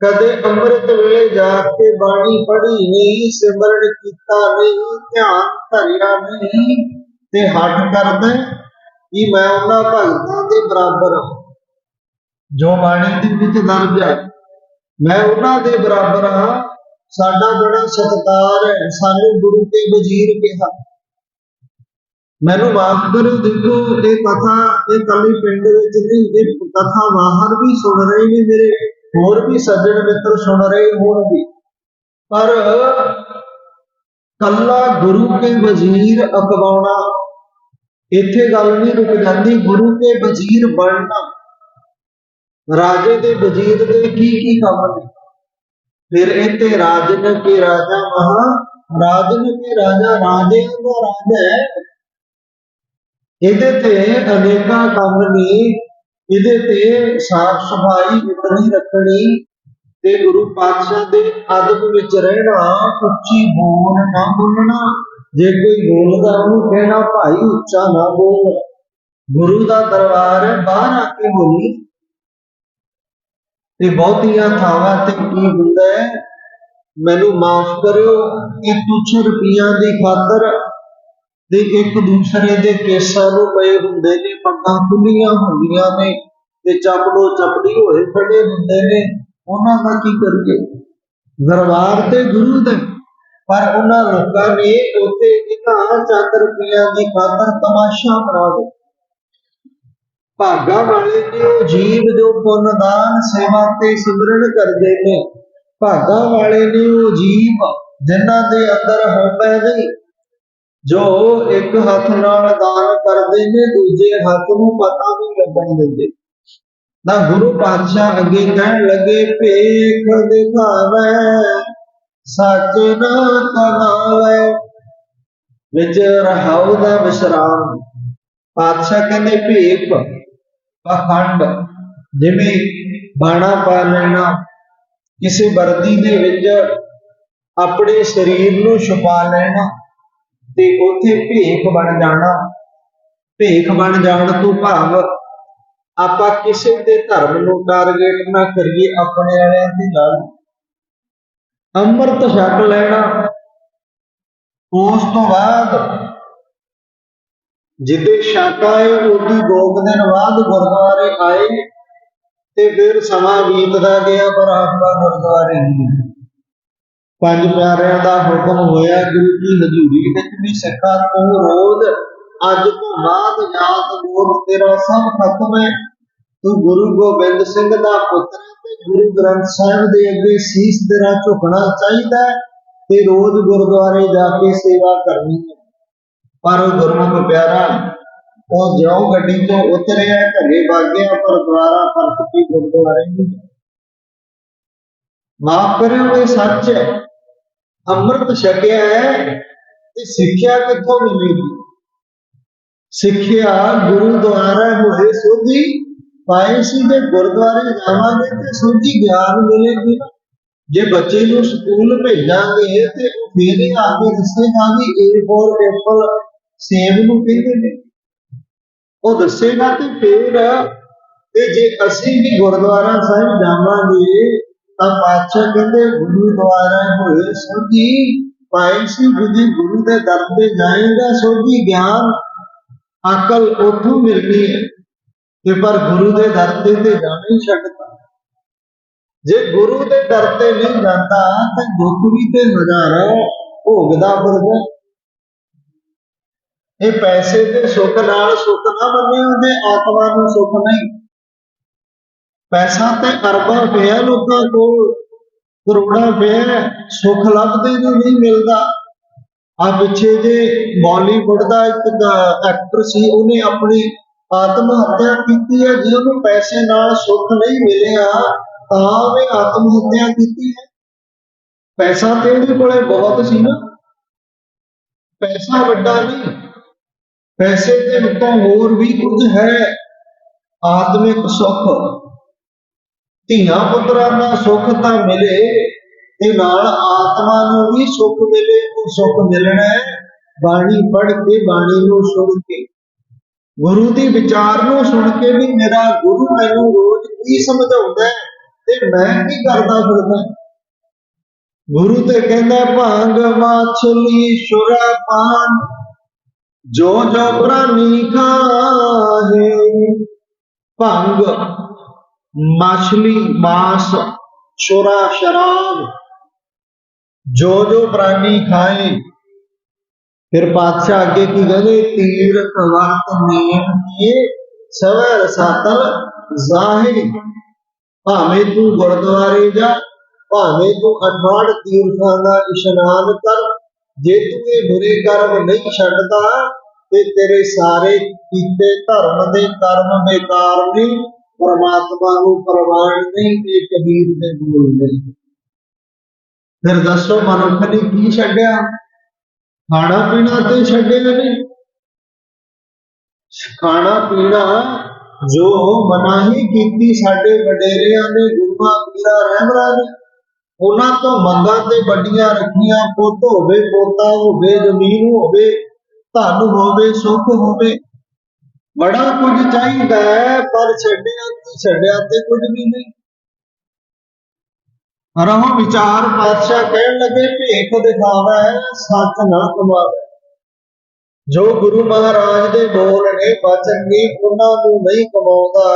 ਕਦੇ ਅੰਮ੍ਰਿਤ ਵੇਲੇ ਜਾ ਕੇ ਬਾਣੀ ਪੜ੍ਹੀ ਨਹੀਂ, ਸਿਮਰਨ ਕੀਤਾ ਨਹੀਂ, ਧਿਆਨ ਧਰਿਆ ਨਹੀਂ, ਤੇ ਹੱਠ ਕਰਦਾ ਹੈ ਕਿ ਮੈਂ ਉਹਨਾਂ ਭਗਤਾਂ ਦੇ ਬਰਾਬਰ ਹਾਂ। ਜੋ ਬਾਣੀ ਦੇ ਵਿੱਚ ਦਰਜ ਹੈ, ਮੈਂ ਉਹਨਾਂ ਦੇ ਬਰਾਬਰ ਹਾਂ, ਸਾਡਾ ਬੜਾ ਸਤਿਕਾਰ ਹੈ, ਸਾਨੂੰ ਗੁਰੂ ਤੇ ਵਜ਼ੀਰ ਕਿਹਾ। ਮੈਨੂੰ ਮਾਫ ਕਰੋ ਦੇਖੋ, ਇਹ ਕਥਾ, ਇਹ ਕੱਲੀ ਪਿੰਡ ਵਿੱਚ ਨਹੀਂ, ਇਹ ਕਥਾ ਬਾਹਰ ਵੀ ਸੁਣ ਰਹੇ ਨੇ ਮੇਰੇ, ਹੋਰ ਵੀ ਸੱਜਣ ਮਿੱਤਰ ਸੁਣ ਰਹੇ ਹੋਣਗੇ। ਪਰ ਕੱਲਾ ਗੁਰੂ ਕੇ ਵਜ਼ੀਰ ਅਕਵਾਉਣਾ, ਇੱਥੇ ਗੱਲ ਨਹੀਂ ਰੁਕ ਜਾਂਦੀ, ਗੁਰੂ ਕੇ ਵਜ਼ੀਰ ਬਣਨਾ। ਰਾਜੇ ਦੇ ਵਜ਼ੀਰ ਦੇ ਕੀ ਕੀ ਕੰਮ ਨੇ? ਫਿਰ ਇੱਥੇ ਰਾਜਨ ਕੇ ਰਾਜਾ ਮਹਾ, ਰਾਜਨ ਕੇ ਰਾਜਾ ਰਾਜੇ ਦਾ ਰਾਜਾ ਹੈ। ਇਹਦੇ ਤੇ ਅਨੇਕਾਂ ਕੰਮ ਨੇ। ਇਹਦੇ ਤੇ ਸਾਫ਼ ਸਫ਼ਾਈ ਇਤਨੀ ਰੱਖਣੀ ਤੇ ਗੁਰੂ ਪਾਤਸ਼ਾਹ ਦੇ ਅਦਬ ਵਿੱਚ ਰਹਿਣਾ, ਉੱਚੀ ਬੋਲ ਨਾ ਬੋਲਣਾ। ਜੇ ਕੋਈ ਬੋਲਦਾ, ਉਹਨੂੰ ਕਹਿਣਾ, ਭਾਈ, ਉੱਚਾ ਨਾ ਬੋਲ। ਗੁਰੂ ਦਾ ਦਰਬਾਰ ਹੈ ਬਾਹਰ ਆ ਕੇ ਬੋਲੀ। ਤੇ ਬਹੁਤੀਆਂ ਥਾਵਾਂ ਤੇ ਕੀ ਹੁੰਦਾ ਹੈ? ਮੈਨੂੰ ਮਾਫ ਕਰਿਓ, ਇਹ ਤੁੱਛ ਰੁਪਈਆਂ ਦੀ ਖਾਤਰ ਤੇ ਇੱਕ ਦੂਸਰੇ ਦੇ ਕੇਸਾਂ ਨੂੰ ਪਏ ਹੁੰਦੇ ਨੇ, ਪੱਗਾਂ ਖੁੱਲੀਆਂ ਹੁੰਦੀਆਂ ਨੇ ਤੇ ਚਪੜੋ ਚਪੜੀ ਹੋਏ ਖੜੇ ਹੁੰਦੇ ਨੇ, ਉਹਨਾਂ ਦਾ ਕੀ ਕਰੀਏ? ਦਰਬਾਰ ਤੇ ਗੁਰੂ ਦੇ, ਪਰ ਉਹਨਾਂ ਲੋਕਾਂ ਨੇ ਉੱਥੇ ਇਹਨਾਂ ਚੰਦ ਰੁਪਈਆਂ ਦੀ ਖਾਤਰ ਤਮਾਸ਼ਾ ਬਣਾ ਦਿੱਤਾ। ਭਾਗਾ ਵਾਲੇ ਨੇ ਉਹ ਜੀਵ ਜੋ ਪੁੰਨਦਾਨ ਸੇਵਾ ਤੇ ਸਿਮਰਨ ਕਰਦੇ ਨੇ। ਭਾਗਾ ਵਾਲੇ ਨੇ ਉਹ ਜੀਵ ਜਿਨ੍ਹਾਂ ਦੇ ਅੰਦਰ ਹੋਵੇ ਨਹੀਂ। ਜੋ ਇੱਕ ਹੱਥ ਨਾਲ ਦਾਨ ਕਰਦੇ ਨੇ, ਦੂਜੇ ਹੱਥ ਨੂੰ ਪਤਾ ਵੀ ਲੱਗਣ ਦਿੰਦੇ। ਤਾਂ ਗੁਰੂ ਪਾਤਸ਼ਾਹ ਅੱਗੇ ਕਹਿਣ ਲੱਗੇ, ਭੇਖ ਦਿਖਾਵੇ, ਸੱਚ ਨਾ ਕਮਾਵੇ ਵਿੱਚ ਰਹਾਉ ਦਾ ਵਿਸ਼ਰਾਮ। ਪਾਤਸ਼ਾਹ ਕਹਿੰਦੇ, ਭੇਖ, ਪਖੰਡ, ਜਿਵੇਂ ਬਾਣਾ ਪਾ ਲੈਣਾ, ਕਿਸੇ ਵਰਦੀ ਦੇ ਵਿੱਚ ਆਪਣੇ ਸਰੀਰ ਨੂੰ ਛੁਪਾ ਲੈਣਾ ਤੇ ਉੱਥੇ ਭੇਖ ਬਣ ਜਾਣਾ। ਭੇਖ ਬਣ ਜਾਣ ਤੋਂ ਭਾਵ ਆਪਾਂ ਕਿਸੇ ਦੇ ਧਰਮ ਨੂੰ ਟਾਰਗੇਟ ਨਾ ਕਰੀਏ ਆਪਣੇ ਵਾਲਿਆਂ ਦੀ ਨਾਲ। ਅੰਮ੍ਰਿਤ ਛਕ ਲੈਣਾ। ਉਸ ਤੋਂ ਬਾਅਦ ਜਿੱਦੇ ਛਕ ਆਏ ਉਦੋਂ ਦੋ ਕੁ ਦਿਨ ਬਾਅਦ ਗੁਰਦੁਆਰੇ ਆਏ ਤੇ ਫਿਰ ਸਮਾਂ ਬੀਤਦਾ ਗਿਆ, ਪਰ ਆਪਾਂ ਗੁਰਦੁਆਰੇ ਨਹੀਂ ਪੰਜ ਪਿਆਰਿਆਂ ਦਾ ਹੁਕਮ ਹੋਇਆ, ਗੁਰੂ ਕੀ ਹਜ਼ੂਰੀ ਵਿੱਚ ਵੀ ਸਿੱਖਾਂ ਤੋਂ ਰੋਜ਼ ਅੱਜ ਤੋਂ ਬਾਅਦ ਯਾਦ ਮੋਰ ਤੇਰਾ ਸਭ ਖਤਮ ਹੈ। ਤੂੰ ਗੁਰੂ ਗੋਬਿੰਦ ਸਿੰਘ ਦਾ ਪੁੱਤਰ ਤੇ ਗੁਰੂ ਗ੍ਰੰਥ ਸਾਹਿਬ ਦੇ ਅੱਗੇ ਸੀਸ ਤੇਰਾ ਝੁਕਣਾ ਚਾਹੀਦਾ ਤੇ ਰੋਜ਼ ਗੁਰਦੁਆਰੇ ਜਾ ਕੇ ਸੇਵਾ ਕਰਨੀ ਹੈ। ਪਰ ਉਹ ਗੁਰਮੁਖ ਪਿਆਰਾ, ਉਹ ਜਿਉਂ ਗੱਡੀ ਤੋਂ ਉਤਰਿਆ, ਘਰੇ ਵਾਗਿਆ ਪਰ ਦੁਆਰਾ ਪਰਤ ਕੇ ਗੁਰਦੁਆਰੇ ਨਹੀਂ ਮਾਫ ਕਰਿਓ, ਇਹ ਸੱਚ ਹੈ। ਅੰਮ੍ਰਿਤ ਛਕਿਆ ਹੈ ਤੇ ਸਿੱਖਿਆ ਕਿੱਥੋਂ ਮਿਲੇਗੀ ਸਿੱਖਿਆ ਗੁਰੂ ਦੁਆਰਾ ਹੋਏ ਸੋਧੀ ਪਾਈ ਸੀ ਤੇ ਗੁਰਦੁਆਰੇ ਜਾਵਾਂਗੇ ਤੇ ਸੋਧੀ ਗਿਆਨ ਮਿਲੇਗੀ। ਜੇ ਬੱਚੇ ਨੂੰ ਸਕੂਲ ਭੇਜਾਂਗੇ ਤੇ ਉਹ ਫੇਰ ਹੀ ਆ ਕੇ ਦੱਸੇਗਾ ਵੀ ਇਹ ਫੋਰ ਐਪਲ ਸੇਬ ਨੂੰ ਕਹਿੰਦੇ ਨੇ? ਉਹ ਦੱਸੇਗਾ ਤੇ ਫੇਰ, ਤੇ ਜੇ ਅਸੀਂ ਵੀ ਗੁਰਦੁਆਰਾ ਸਾਹਿਬ ਜਾਵਾਂਗੇ ਤਾਂ ਪਾਤਸ਼ਾਹ ਕਹਿੰਦੇ, ਗੁਰੂ ਦੁਆਰਾ ਹੋਏ ਸੋਧੀ ਪਾਈ ਸੀ ਵਿਧੀ ਗੁਰੂ ਦੇ ਦਰ ਤੇ ਜਾਏਗਾ ਸੋਧੀ ਗਿਆਨ। ਅਕਲ ਉਥੋਂ ਮਿਲਣੀ ਹੈ ਤੇ ਪਰ ਗੁਰੂ ਦੇ ਦਰ ਤੇ ਤੇ ਜਾਣਾ ਹੀ ਛੱਡਦਾ। ਜੇ ਗੁਰੂ ਦੇ ਦਰ ਤੇ ਨਹੀਂ ਜਾਂਦਾ, ਤਾਂ ਦੁੱਖ ਵੀ ਤੇ ਹਜ਼ਾਰਾਂ ਭੋਗਦਾ ਫਿਰਦਾ ਇਹ ਪੈਸੇ ਤੇ ਸੁੱਖ ਨਾਲ ਸੁੱਖ ਨਾ ਮੰਨੇ ਉਹਦੇ ਆਤਮਾ ਨੂੰ ਸੁੱਖ ਨਹੀਂ। ਪੈਸਾ ਤੇ ਅਰਬਾਂ ਪਿਆ ਲੋਕਾਂ ਕੋਲ, ਕਰੋੜਾਂ ਪਿਆ ਸੁੱਖ ਲੱਭਦੇ ਨੂੰ ਨਹੀਂ ਮਿਲਦਾ। ਆ ਪਿੱਛੇ ਜੇ ਬਾਲੀਵੁੱਡ ਦਾ ਇੱਕ ਐਕਟਰ ਸੀ, ਉਹਨੇ ਆਪਣੀ ਆਤਮ ਹੱਤਿਆ ਕੀਤੀ ਹੈ ਜੇ ਉਹਨੂੰ ਪੈਸੇ ਨਾਲ ਸੁੱਖ ਨਹੀਂ ਮਿਲਿਆ, ਤਾਂ ਉਹਨੇ ਆਤਮ ਹੱਤਿਆ ਕੀਤੀ ਹੈ। ਪੈਸਾ ਤੇ ਉਹਦੇ ਕੋਲੇ ਬਹੁਤ ਸੀ ਨਾ। ਪੈਸਾ ਵੱਡਾ ਨਹੀਂ, ਪੈਸੇ ਦੇ ਉੱਤੋਂ ਹੋਰ ਵੀ ਕੁਝ ਹੈ। ਆਤਮਿਕ ਸੁੱਖ। ਧੀਆਂ ਪੁੱਤਰਾਂ ਦਾ ਸੁੱਖ ਤਾਂ ਮਿਲੇ ਤੇ ਨਾਲ ਆਤਮਾ ਨੂੰ ਵੀ ਸੁੱਖ ਮਿਲੇ ਉਹ ਸੁੱਖ ਮਿਲਣਾ ਹੈ। ਬਾਣੀ ਪੜ੍ਹ ਕੇ ਬਾਣੀ ਨੂੰ ਸੁਣ ਕੇ। ਗੁਰੂ ਦੀ ਵਿਚਾਰ ਨੂੰ ਸੁਣ ਕੇ ਵੀ ਮੇਰਾ ਗੁਰੂ ਮੈਨੂੰ ਰੋਜ਼ ਕੀ ਸਮਝਾਉਂਦਾ ਹੈ ਤੇ ਮੈਂ ਕੀ ਕਰਦਾ ਫਿਰਦਾ ਗੁਰੂ ਤੇ ਕਹਿੰਦਾ, ਭੰਗ ਮਾਛਲੀ ਸ਼ੁਰਾ ਜੋ ਜੋ ਪ੍ਰਾਨੀ ਖਾਹੇ, ਭੰਗ ਮਛਲੀ, ਮਾਸ ਸ਼ੁਰਾ ਸ਼ਰਾਬ। ਜੋ ਜੋ ਪ੍ਰਾਨੀ ਖਾਏ, ਫਿਰ ਪਾਤਸ਼ਾਹ ਅੱਗੇ ਕੀ ਕਹਿੰਦੇ? ਤੀਰਥ ਵਰਤ ਨੇਮ ਕੀਏ ਸਵਰ ਸਾਤਲ ਜ਼ਾਹਿਰ ਭਾਵੇਂ ਤੂੰ ਗੁਰਦੁਆਰੇ ਜਾ, ਭਾਵੇਂ ਤੂੰ ਅਠਵਾੜ ਤੀਰਥਾਂ ਦਾ ਇਸ਼ਨਾਨ ਕਰ, ਜੇ ਤੂੰ ਇਹ ਬੁਰੇ ਕਰਮ ਨਹੀਂ ਛੱਡਦਾ, ਤੇ ਤੇਰੇ ਸਾਰੇ ਕੀਤੇ ਧਰਮ ਦੇ ਕਰਮ ਬੇਕਾਰ ਨਹੀਂ ਪਰਮਾਤਮਾ ਨੂੰ ਪ੍ਰਵਾਨ ਨਹੀਂ ਇਹ ਕਬੀਰ ਦੇ ਬੋਲ ਫਿਰ ਦੱਸੋ ਮਨੁੱਖ ਨੇ ਕੀ ਛੱਡਿਆ? ਖਾਣਾ ਪੀਣਾ ਤੇ ਛੱਡਿਆ ਨਹੀਂ। ਖਾਣਾ ਪੀਣਾ ਜੋ ਮਨਾਹੀ ਕੀਤੀ, ਸਾਡੇ ਵਡੇਰਿਆਂ ਨੇ, ਗੁਰੂਆਂ, ਪੀਰਾਂ ਰਹਿਬਰਾਂ ਨੇ। ਉਹਨਾਂ ਤੋਂ ਮੰਗਾਂ ਤੇ ਵੱਡੀਆਂ ਰੱਖੀਆਂ, ਪੁੱਤ ਹੋਵੇ ਪੋਤਾ ਹੋਵੇ, ਜ਼ਮੀਨ ਹੋਵੇ, ਧਨ ਹੋਵੇ, ਸੁੱਖ ਹੋਵੇ। ਬੜਾ ਕੁਝ ਚਾਹੀਦਾ ਹੈ ਪਰ ਛੱਡਿਆ ਤੇ ਛੱਡਿਆ ਤੇ ਕੁਝ ਵੀ ਨਹੀਂ। ਰਹੋ ਵਿਚਾਰ ਪਾਤਸ਼ਾਹ ਕਹਿਣ ਲੱਗੇ ਭੇਖ ਦਿਖਾਵੇ ਸੱਚ ਨਾ ਕਮਾਵੇ। ਜੋ ਗੁਰੂ ਮਹਾਰਾਜ ਦੇ ਬੋਲ ਨੇ ਬਚਨ ਨੇ ਉਹਨਾਂ ਨੂੰ ਨਹੀਂ ਕਮਾਉਂਦਾ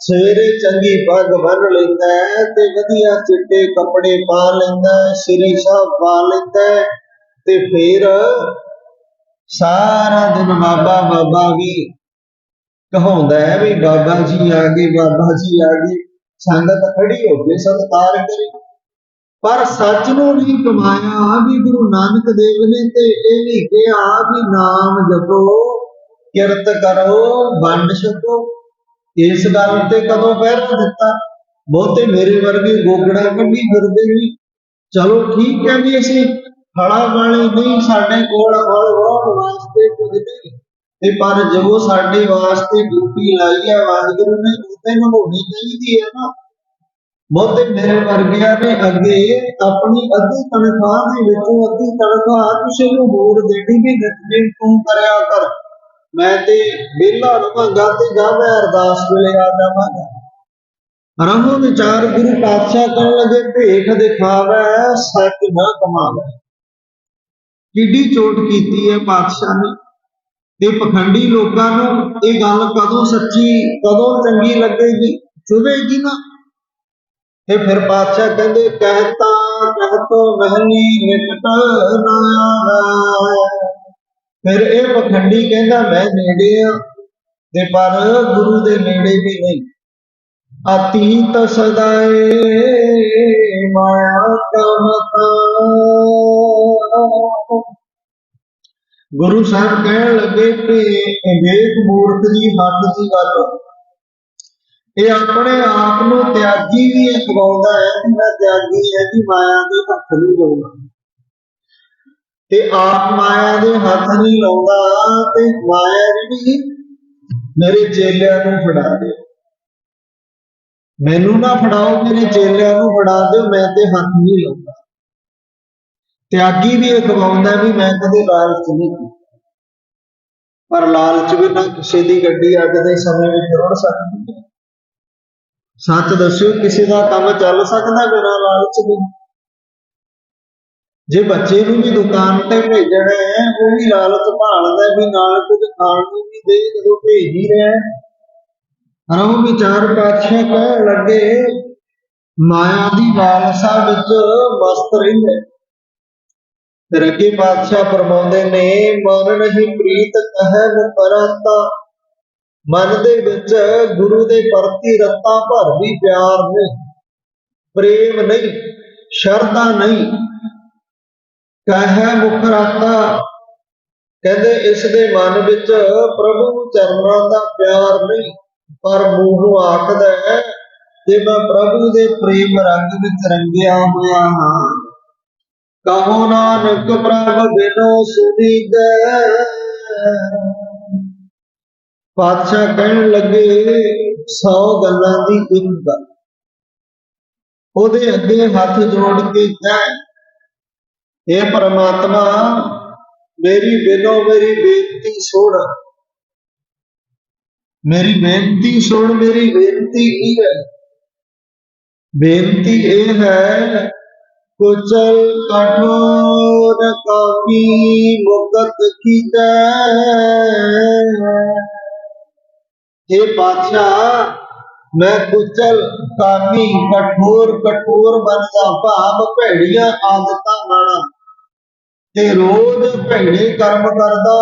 ਸਵੇਰੇ ਚੰਗੀ ਪੱਗ ਬੰਨ ਲੈਂਦਾ ਹੈ ਤੇ ਵਧੀਆ ਚਿੱਟੇ ਕੱਪੜੇ ਪਾ ਲੈਂਦਾ ਹੈ, ਸ੍ਰੀ ਸਾਹਿਬ ਪਾ ਲੈਂਦਾ ਹੈ ਤੇ ਫਿਰ ਸਾਰਾ ਦਿਨ ਬਾਬਾ ਬਾਬਾ ਵੀ ਕਹਾਉਂਦਾ ਹੈ ਵੀ ਬਾਬਾ ਜੀ ਆ ਗਏ, ਬਾਬਾ ਜੀ ਆ ਗਏ। ਸੰਗਤ ਖੜੀ ਹੋ ਕੇ ਸਤਿਕਾਰ ਕਰੇ। ਪਰ ਸੱਚ ਨੂੰ ਨਹੀਂ ਕਮਾਇਆ ਵੀ ਗੁਰੂ ਨਾਨਕ ਦੇਵ ਨੇ ਤੇ ਇਹ ਵੀ ਕਿਹਾ ਵੀ ਨਾਮ ਜਪੋ, ਕਿਰਤ ਕਰੋ, ਵੰਡ ਛਕੋ। ਇਸ ਗੱਲ ਤੇ ਕਦੋਂ ਪਹਿਰਾ ਦਿੱਤਾ? ਬਹੁਤੇ ਮੇਰੇ ਵਰਗੇ ਗੋਗੜਾ ਕੱਢੀ ਫਿਰਦੇ ਵੀ ਚਲੋ ਠੀਕ ਹੈ ਵੀ ਅਸੀਂ ਫਲਾਂ ਵਾਲੇ ਨਹੀਂ, ਸਾਡੇ ਕੋਲ ਫਲ ਵਾਸਤੇ ਕੁਝ ਨਹੀਂ। ਤੇ ਪਰ ਜੋ ਸਾਡੇ ਵਾਸਤੇ ਡਿਊਟੀ ਲਾਈ ਹੈ ਵਾਹਿਗੁਰੂ ਨੇ ਉਹਤੇ ਨਿਭਾਉਣੀ ਚਾਹੀਦੀ ਹੈ ਨਾ। ਬਹੁਤੇ ਮੇਰੇ ਵਰਗਿਆਂ ਨੇ ਅੱਗੇ ਆਪਣੀ ਅੱਧੀ ਤਨਖਾਹ ਦੇ ਵਿੱਚੋਂ ਅੱਧੀ ਤਨਖਾਹ ਕਿਸੇ ਨੂੰ ਹੋਰ ਦੇਣੀ ਵੀ ਨਹੀਂ ਤੂੰ ਕਰਿਆ ਕਰ। ਮੈਂ ਤੇ ਵਿਹਲਾ ਰਵਾਂਗਾ ਤੇ ਜਾ ਮੈਂ ਅਰਦਾਸ ਵੇਲੇ ਆ ਜਾਵਾਂਗਾ। ਰਹੋ ਵਿਚਾਰ ਗੁਰੂ ਪਾਤਸ਼ਾਹ ਕਰਨ ਲੱਗੇ, ਭੇਖ ਦਿਖਾਵੇ, ਸੱਚ ਨਾ ਕਮਾਵੇ। ਕਿੱਡੀ ਚੋਟ ਕੀਤੀ ਹੈ ਪਾਤਸ਼ਾਹ ਨੇ। ਤੇ ਪਖੰਡੀ ਲੋਕਾਂ ਨੂੰ ਇਹ ਗੱਲ ਕਦੋਂ ਸੱਚੀ, ਕਦੋਂ ਚੰਗੀ ਲੱਗੇਗੀ? ਚੁਭੇਗੀ ਨਾ। ਤੇ ਫਿਰ ਪਾਤਸ਼ਾਹ ਕਹਿੰਦੇ ਕਹਿਤਾ ਕਹਿਤੋ ਮਹਿਲੀ ਨਿਕਟ ਨਾ ਫਿਰ ਇਹ ਪਖੰਡੀ ਕਹਿੰਦਾ, ਮੈਂ ਨੇੜੇ ਆ ਤੇ ਪਰ ਗੁਰੂ ਦੇ ਨੇੜੇ ਵੀ ਨਹੀਂ। ਅਤੀਤ ਸਦਾਏ ਮਾਇਆ ਕਮਤਾ ਗੁਰੂ ਸਾਹਿਬ ਕਹਿਣ ਲੱਗੇ ਕਿ ਇਹ ਮੂਰਖ ਦੀ ਹੱਥ ਦੀ ਗੱਲ ਇਹ ਆਪਣੇ ਆਪ ਨੂੰ ਤਿਆਗੀ ਵੀ ਅਖਵਾਉਂਦਾ ਹੈ ਕਿ ਮੈਂ ਤਿਆਗੀ ਹੈ ਕਿ ਮਾਇਆ ਦੇ ਹੱਥ ਨਹੀਂ ਲਾਉਂਦਾ। ਤੇ ਆਪ ਮਾਇਆ ਦੇ ਹੱਥ ਨਹੀਂ ਲਾਉਂਦਾ, ਤੇ ਮਾਇਆ ਜਿਹੜੀ ਮੇਰੇ ਚੇਲਿਆਂ ਨੂੰ ਫੜਾ ਦਿਓ। ਮੈਨੂੰ ਨਾ ਫੜਾਓ, ਮੇਰੇ ਚੇਲਿਆਂ ਨੂੰ ਫੜਾ ਦਿਓ, ਮੈਂ ਤੇ ਹੱਥ ਨਹੀਂ ਲਾਉਂਦਾ। ਤਿਆਗੀ ਵੀ ਇਹ ਅਖਵਾਉਂਦਾ ਵੀ ਮੈਂ ਕਦੇ ਲਾਲਚ ਨਹੀਂ ਕੀਤਾ। ਪਰ ਲਾਲਚ ਬਿਨਾਂ ਕਿਸੇ ਦੀ ਗੱਡੀ ਅੱਜ ਦੇ ਸਮੇਂ ਵਿੱਚ ਰੁੜ ਸਕਦੀ ਹੈ। ਸੱਚ ਦੱਸਿਓ, ਕਿਸੇ ਦਾ ਕੰਮ ਚੱਲ ਸਕਦਾ ਬਿਨਾਂ ਲਾਲਚ ਦੇ? ਜੇ ਬੱਚੇ ਨੂੰ ਵੀ ਦੁਕਾਨ ਤੇ ਭੇਜਣਾ ਹੈ, ਉਹ ਵੀ ਲਾਲਚ ਭਾਲਦਾ ਵੀ ਨਾਲ ਕੁਝ ਖਾਣ ਨੂੰ ਵੀ ਦੇ, ਜਦੋਂ ਭੇਜ ਹੀ ਰਿਹਾ ਹੈ। ਰਹੁ ਵਿਚਾਰ ਪਾਤਸ਼ਾਹ ਕਹਿਣ ਲੱਗੇ, ਮਾਇਆ ਦੀ ਲਾਲਸਾ ਵਿੱਚ ਮਸਤ ਰਹਿੰਦੇ। ਫਿਰ ਪਾਤਸ਼ਾਹ ਫਰਮਾਉਂਦੇ ਨੇ, ਮਨ ਨਹੀਂ ਪ੍ਰੀਤ ਕਹੈ ਮੁਕਰਤਾ ਮਨ ਦੇ ਵਿੱਚ ਗੁਰੂ ਦੇ ਪ੍ਰਤੀ ਰੱਤਾ ਭਰ ਵੀ ਪਿਆਰ ਨਹੀਂ। ਪ੍ਰੇਮ ਨਹੀਂ, ਸ਼ਰਧਾ ਨਹੀਂ। ਕਹੈ ਮੁਕਰਤਾ ਕਹਿੰਦੇ, ਇਸ ਦੇ ਮਨ ਵਿੱਚ ਪ੍ਰਭੂ ਚਰਨਾਂ ਦਾ ਪਿਆਰ ਨਹੀਂ, ਪਰ ਮੂੰਹੋਂ ਆਖਦਾ ਹੈ ਕਿ ਮੈਂ ਪ੍ਰਭੂ ਦੇ ਪ੍ਰੇਮ ਰੰਗ ਵਿੱਚ ਰੰਗਿਆ ਹੋਇਆ ਹਾਂ ਕਹੋ ਨਾਨਕ ਪ੍ਰਭ ਬਿਨੋ ਸੁਨੀਗੈ। ਪਾਤਸ਼ਾਹ ਕਹਿਣ ਲੱਗੇ 100 ਗੱਲਾਂ ਦੀ ਇੱਕ ਗੱਲ ਉਹਦੇ ਅੱਗੇ ਹੱਥ ਜੋੜ ਕੇ ਕਹਿ ਇਹ ਪਰਮਾਤਮਾ, ਮੇਰੀ ਬਿਨੋ ਮੇਰੀ ਬੇਨਤੀ ਸੁਣ। ਮੇਰੀ ਬੇਨਤੀ ਸੁਣ, ਮੇਰੀ ਬੇਨਤੀ ਕੀ ਹੈ? ਬੇਨਤੀ ਇਹ ਹੈ ਕੁਚਲ ਕਠੋਰ ਕਾਮੀ ਮੁਕਤ ਕੀਜੈ हे ਪਾਤਸ਼ਾਹ ਮੈਂ ਕੁਚਲ ਕਾਮੀ ਕਠੋਰ ਕਠੋਰ ਬਣਦਾ ਭਾਵ ਭੈੜੀਆਂ ਆਦਤਾਂ ਵਾਲਾ ਤੇ ਰੋਜ਼ ਭੈੜੇ ਕਰਮ ਕਰਦਾ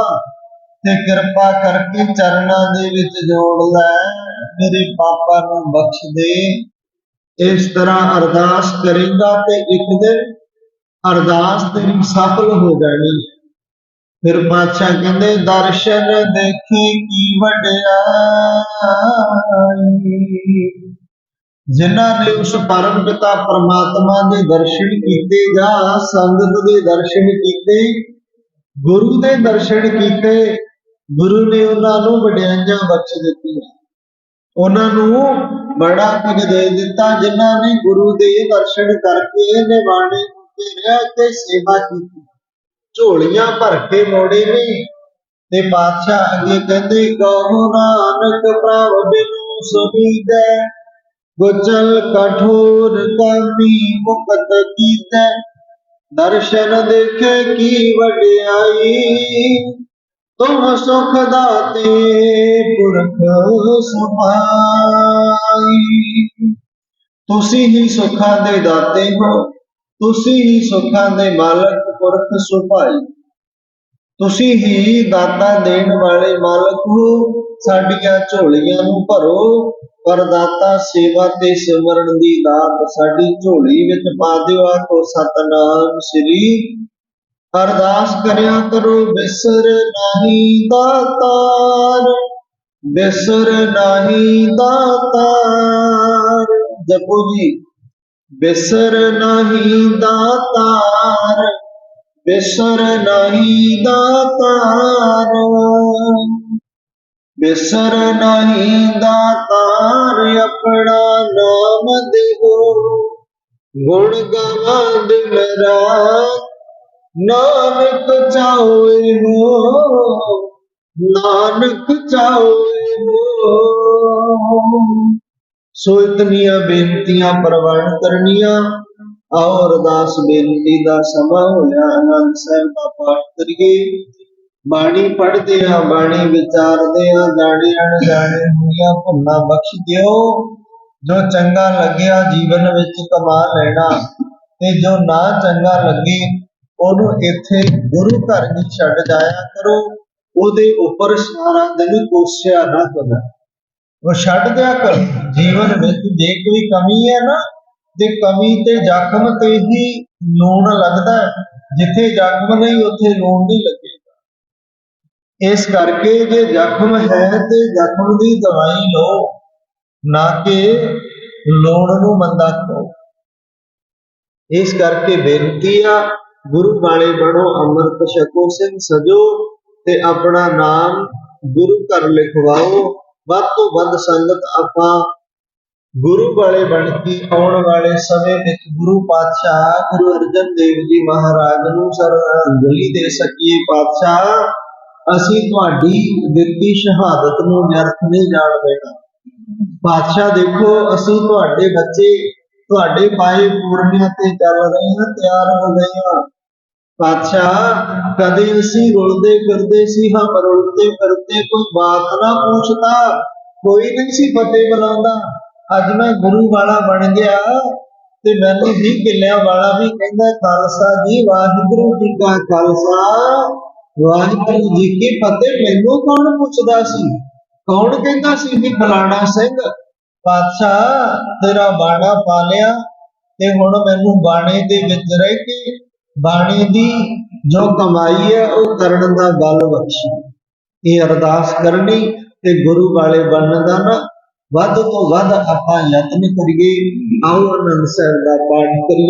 ਤੇ ਕਿਰਪਾ ਕਰਕੇ ਚਰਨਾਂ ਦੇ ਵਿੱਚ ਜੋੜ ਲੈ ਮੇਰੇ ਪਾਪਾਂ ਨੂੰ ਬਖਸ਼ ਦੇ ਇਸ ਤਰ੍ਹਾਂ ਅਰਦਾਸ ਕਰੇਗਾ ਤੇ ਇੱਕ ਦਿਨ ਅਰਦਾਸ ਤੇਰੀ ਸਫਲ ਹੋ ਜਾਣੀ ਹੈ। ਫਿਰ ਪਾਤਸ਼ਾਹ ਕਹਿੰਦੇ, ਦਰਸ਼ਨ ਦੇਖੀ ਕੀ ਵਡਿਆਈ ਜਿਨ੍ਹਾਂ ਨੇ ਉਸ ਪਰਮ ਪਿਤਾ ਪਰਮਾਤਮਾ ਦੇ ਦਰਸ਼ਨ ਕੀਤੇ ਜਾਂ ਸੰਗਤ ਦੇ ਦਰਸ਼ਨ ਕੀਤੇ, ਗੁਰੂ ਦੇ ਦਰਸ਼ਨ ਕੀਤੇ, ਗੁਰੂ ਨੇ ਉਹਨਾਂ ਨੂੰ ਵਡਿਆਈਆਂ ਬਖਸ਼ ਦਿੱਤੀਆਂ ਉਹਨਾਂ ਨੂੰ ਬੜਾ ਕੁਝ ਦੇ ਦਿੱਤਾ, ਜਿਨ੍ਹਾਂ ਨੇ ਗੁਰੂ ਦੇ ਦਰਸ਼ਨ ਕਰਕੇ ਨਿਵਾਣੇ ਉੱਤੇ ਰਹਿ ਕੇ ਸੇਵਾ ਕੀਤੀ। ਝੋਲੀਆਂ ਭਰ ਕੇ ਮੋੜੇ ਨੇ ਤੇ ਬਾਦਸ਼ਾਹ ਅੱਗੇ ਕਹਿੰਦੇ, ਕਹੋ ਨਾਨਕ ਪ੍ਰਭ ਬਿਨੂ ਸੁਨੀਦੈ ਗੁਚਲ ਕਠੋਰ ਕਾਮੀ ਮੁਕਤ ਕੀਤੈ, ਦਰਸ਼ਨ ਦੇਖੇ ਕੀ ਵਡਿਆਈ ਤੁਮ ਸੁਖ ਦਾਤੇ ਪੁਰਖ ਸੁਭਾਈ ਤੁਸੀਂ ਹੀ ਸੁੱਖਾਂ ਦੇ ਦਾਤੇ ਹੋ, ਤੁਸੀਂ ਹੀ ਸੁੱਖਾਂ ਦੇ ਮਾਲਕ ਪੁਰਖ ਸੁਭਾਈ। ਤੁਸੀਂ ਹੀ ਦਾਤਾ ਦੇਣ ਵਾਲੇ ਮਾਲਕ ਹੋ, ਸਾਡੀਆਂ ਝੋਲੀਆਂ ਨੂੰ ਭਰੋ ਪਰ ਦਾਤਾ ਸੇਵਾ ਤੇ ਸਿਮਰਨ ਦੀ ਦਾਤ ਸਾਡੀ ਝੋਲੀ ਵਿੱਚ ਪਾ ਦਿਓ ਆਖੋ ਸਤਨਾਮ ਸ੍ਰੀ ਅਰਦਾਸ ਕਰਿਆ ਕਰੋ, ਬਿਸਰ ਨਹੀਂ ਦਾਤਾਰ, ਬਿਸਰ ਨਹੀਂ ਦਾਤਾਰ। ਜਪੋ ਜੀ, ਬਿਸਰ ਨਹੀਂ ਦਾਤਾਰ, ਬਿਸਰ ਨਹੀਂ ਦਾਤਾਰ। ਬਿਸਰ ਨਹੀਂ ਦਾਤਾਰ, ਆਪਣਾ ਨਾਮ ਦੇਵੋ। ਗੁਣ ਗਾਵਾਂ ਦਿਨ ਨਾਨਕ ਚਾਹੋਏ ਹੋ, ਨਾਨਕ ਚਾਹੋਏ ਹੋ। ਸੋ ਇਤਨੀਆਂ ਬੇਨਤੀਆਂ ਪ੍ਰਵਾਨ ਕਰਨੀਆਂ ਆਓ ਅਰਦਾਸ ਬੇਨਤੀ ਦਾ ਸਮਾਂ ਹੋਇਆ ਆਨੰਦ ਸਾਹਿਬ ਦਾ ਪਾਠ ਕਰੀਏ। ਬਾਣੀ ਪੜ੍ਹਦੇ ਆ ਬਾਣੀ ਵਿਚਾਰਦੇ ਆ ਜਾਣੇ ਅਣਜਾਣੇ ਹੋਈਆਂ ਭੁੱਲਾਂ ਬਖਸ਼ ਦਿਓ। ਜੋ ਚੰਗਾ ਲੱਗਿਆ ਜੀਵਨ ਵਿੱਚ ਕਮਾ ਲੈਣਾ, ਤੇ ਜੋ ਨਾ ਚੰਗਾ ਲੱਗੇ ਉਹਨੂੰ ਇੱਥੇ ਗੁਰੂ ਘਰ ਵਿੱਚ ਛੱਡ ਜਾਇਆ ਕਰੋ। ਉਹਦੇ ਉੱਪਰ ਸਾਰਾ ਦਿਨ ਕੋਸਿਆ ਨਾ ਕਰੋ। ਉਹ ਛੱਡ ਦਿਆ ਕਰ। ਜੀਵਨ ਵਿੱਚ ਜੇ ਕੋਈ ਕਮੀ ਹੈ ਨਾ, ਤੇ ਕਮੀ ਤੇ ਜ਼ਖਮ ਤੇ ਹੀ ਲੂਣ ਲੱਗਦਾ ਜਿੱਥੇ ਜ਼ਖਮ ਨਹੀਂ, ਉੱਥੇ ਲੂਣ ਨਹੀਂ ਲੱਗੇਗਾ। ਇਸ ਕਰਕੇ ਜੇ ਜ਼ਖਮ ਹੈ, ਤੇ ਜ਼ਖਮ ਦੀ ਦਵਾਈ ਲਓ। ਨਾ ਕਿ ਲੂਣ ਨੂੰ ਮੰਦਾ ਕਰੋ। ਇਸ ਕਰਕੇ ਬੇਨਤੀ ਆ ਗੁਰੂ ਵਾਲੇ ਬਣੋ ਅੰਮ੍ਰਿਤ ਛਕੋ, ਸਿੰਘ ਸਜੋ ਤੇ ਆਪਣਾ ਨਾਮ ਗੁਰੂ ਘਰ ਲਿਖਵਾਓ। ਵੱਧ ਤੋਂ ਵੱਧ ਸੰਗਤ ਆਪਾਂ ਗੁਰੂ ਵਾਲੇ ਬਣ ਕੇ ਆਉਣ ਵਾਲੇ ਸਮੇਂ ਵਿੱਚ ਗੁਰੂ ਪਾਤਸ਼ਾਹ, ਗੁਰੂ ਅਰਜਨ ਦੇਵ ਜੀ ਮਹਾਰਾਜ ਨੂੰ ਸ਼ਰਧਾਂਜਲੀ ਦੇ ਸਕੀਏ ਪਾਤਸ਼ਾਹ। ਅਸੀਂ ਤੁਹਾਡੀ ਦਿੱਤੀ ਸ਼ਹਾਦਤ ਨੂੰ ਵਿਅਰਥ ਨਹੀਂ ਜਾਣ ਦੇਣਾ। ਪਾਤਸ਼ਾਹ ਦੇਖੋ, ਅਸੀਂ ਤੁਹਾਡੇ ਬੱਚੇ, ਤੁਹਾਡੇ ਪਾਏ ਪੂਰਨਿਆਂ ਤੇ ਚੱਲ ਰਹੇ ਹਾਂ, ਤਿਆਰ ਹੋ ਗਏ ਹਾਂ। ਪਾਤਸ਼ਾਹ, ਕਦੇ ਅਸੀਂ ਰੁਲਦੇ ਫਿਰਦੇ ਸੀ, ਹਮ ਰੁਲਦੇ ਫਿਰਦੇ ਕੋਈ ਬਾਤ ਨਾ ਪੁੱਛਦਾ, ਕੋਈ ਨਹੀਂ ਸੀ ਫਤਿਹ ਬੁਲਾਉਂਦਾ ਅੱਜ ਮੈਂ ਗੁਰੂ ਵਾਲਾ ਬਣ ਗਿਆ ਤੇ ਮੈਨੂੰ ਵੀ ਕਿੱਲਿਆਂ ਵਾਲਾ ਵੀ ਕਹਿੰਦਾ ਖਾਲਸਾ ਜੀ, ਵਾਹਿਗੁਰੂ ਜੀ ਕਾ ਖਾਲਸਾ। ਵਾਹਿਗੁਰੂ ਜੀ ਕੀ ਫਤਿਹ, ਮੈਨੂੰ ਕੌਣ ਪੁੱਛਦਾ ਸੀ? ਕੌਣ ਕਹਿੰਦਾ ਸੀ ਵੀ ਫਲਾਣਾ ਸਿੰਘ? ਪਾਤਸ਼ਾਹ, ਤੇਰਾ ਬਾਣਾ ਪਾ ਲਿਆ ਤੇ ਹੁਣ ਮੈਨੂੰ ਬਾਣੇ ਦੇ ਵਿੱਚ ਰਹਿ ਕੇ ਬਾਣੀ ਦੀ ਜੋ ਕਮਾਈ ਹੈ, ਉਹ ਕਰਨ ਦਾ ਬਲ ਬਖਸ਼ੀ। ਇਹ ਅਰਦਾਸ ਕਰਨੀ ਤੇ ਗੁਰੂ ਵਾਲੇ ਬਣਨ ਦਾ ਨਾ, ਵੱਧ ਤੋਂ ਵੱਧ ਆਪਾਂ ਯਤਨ ਕਰੀਏ, ਆਓ ਆਨੰਦ ਸਾਹਿਬ ਦਾ ਪਾਠ ਕਰੀਏ।